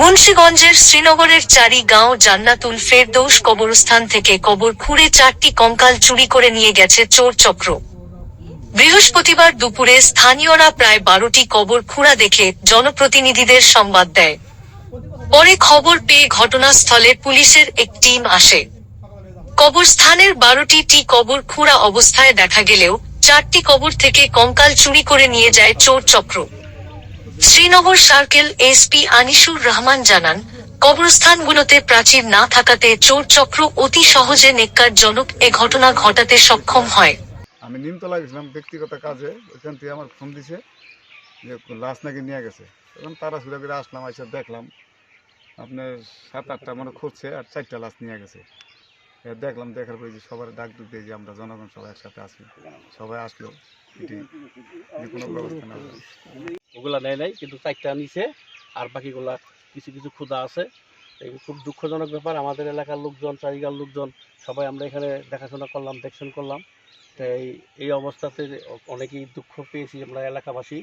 মুন্সিগঞ্জের শ্রীনগরের চারি গাঁও জান্নাতুল ফেরদৌস কবরস্থান থেকে কবর খুঁড়ে চারটি কঙ্কাল চুরি করে নিয়ে গেছে চোর চক্র। বৃহস্পতিবার দুপুরে স্থানীয়রা প্রায় বারোটি কবর খুঁড়া দেখে জনপ্রতিনিধিদের সংবাদ দেয়। পরে খবর পেয়ে ঘটনাস্থলে পুলিশের এক টিম আসে। কবরস্থানের বারোটি টি কবর খুঁড়া অবস্থায় দেখা গেলেও চারটি কবর থেকে কঙ্কাল চুরি করে নিয়ে যায় চোর চক্র। শ্রীনগর সার্কেল এসপি আনিসুর রহমান জানান, কবরস্থানগুলোতে প্রাচীর না থাকাতে চোর চক্র অতি সহজে নেককারজনক এ ঘটনা ঘটাতে সক্ষম হয়। আমি নিমতলা গেছিলাম ব্যক্তিগত কাজে, ওইখান থেকে আমার ফোন দিছে, যে লাশ নাকি নিয়ে গেছে। তখন তারা সুরা করে আসলাম এসে দেখলাম, আপনার সাত আটটা মানে খুঁজছে, আর চারটা লাশ নিয়ে গেছে। দেখলাম, দেখার পরে যে সবার ডাক দুক দিয়ে যে আমরা জনগণ সবাই একসাথে আসি সবাই আসলো, এটি কোনো ব্যবস্থা নেওয়া হবে। ওগুলা নেয় নাই, কিন্তু চারটা নিছে, আর বাকিগুলা কিছু কিছু ক্ষুদা আছে। এই খুব দুঃখজনক ব্যাপার, আমাদের এলাকার লোকজন চারিগার লোকজন, সবাই আমরা এখানে দেখাশোনা করলাম, দেখশন করলাম। তো এই অবস্থাতে অনেকেই দুঃখ পেয়েছি আমরা এলাকাবাসী।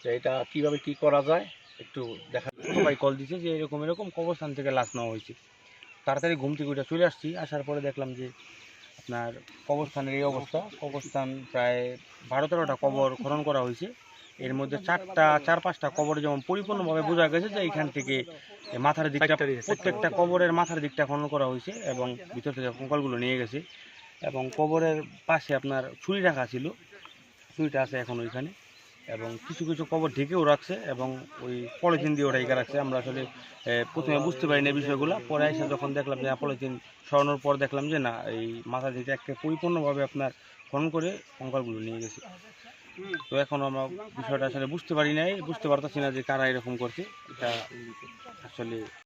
তো এটা কীভাবে কি করা যায়, একটু দেখা সবাই কল দিছে যে এরকম এরকম কবরস্থান থেকে লাশ নেওয়া হয়েছে। তাড়াতাড়ি ঘুম থেকে উঠে চলে আসছি, আসার পরে দেখলাম যে আপনার কবরস্থানের এই অবস্থা। কবরস্থান প্রায় বারো তেরোটা কবর খনন করা হয়েছে। এর মধ্যে চারটা চার পাঁচটা কবর যেমন পরিপূর্ণভাবে বোঝা গেছে যে এখান থেকে মাথার দিকটা প্রত্যেকটা কবরের মাথার দিকটা খনন করা হয়েছে এবং ভিতর থেকে কঙ্কালগুলো নিয়ে গেছে এবং কবরের পাশে আপনার ছুরি রাখা ছিল। ছুরিটা আছে এখন ওইখানে এবং কিছু কিছু কবর ঢেকেও রাখছে এবং ওই পলিথিন দিয়ে ওটা রাখছে। আমরা আসলে প্রথমে বুঝতে পারিনি এই বিষয়গুলো পরে এসে যখন দেখলাম যে পলিথিন সরানোর পর দেখলাম যে না এই মাথা দিকটা একে পরিপূর্ণভাবে আপনার খনন করে কঙ্কালগুলো নিয়ে গেছে। তো এখন আমরা বিষয়টা আসলে বুঝতে পারি নাই, বুঝতে পারতেছি না যে কারা এরকম করছে। এটা আসলে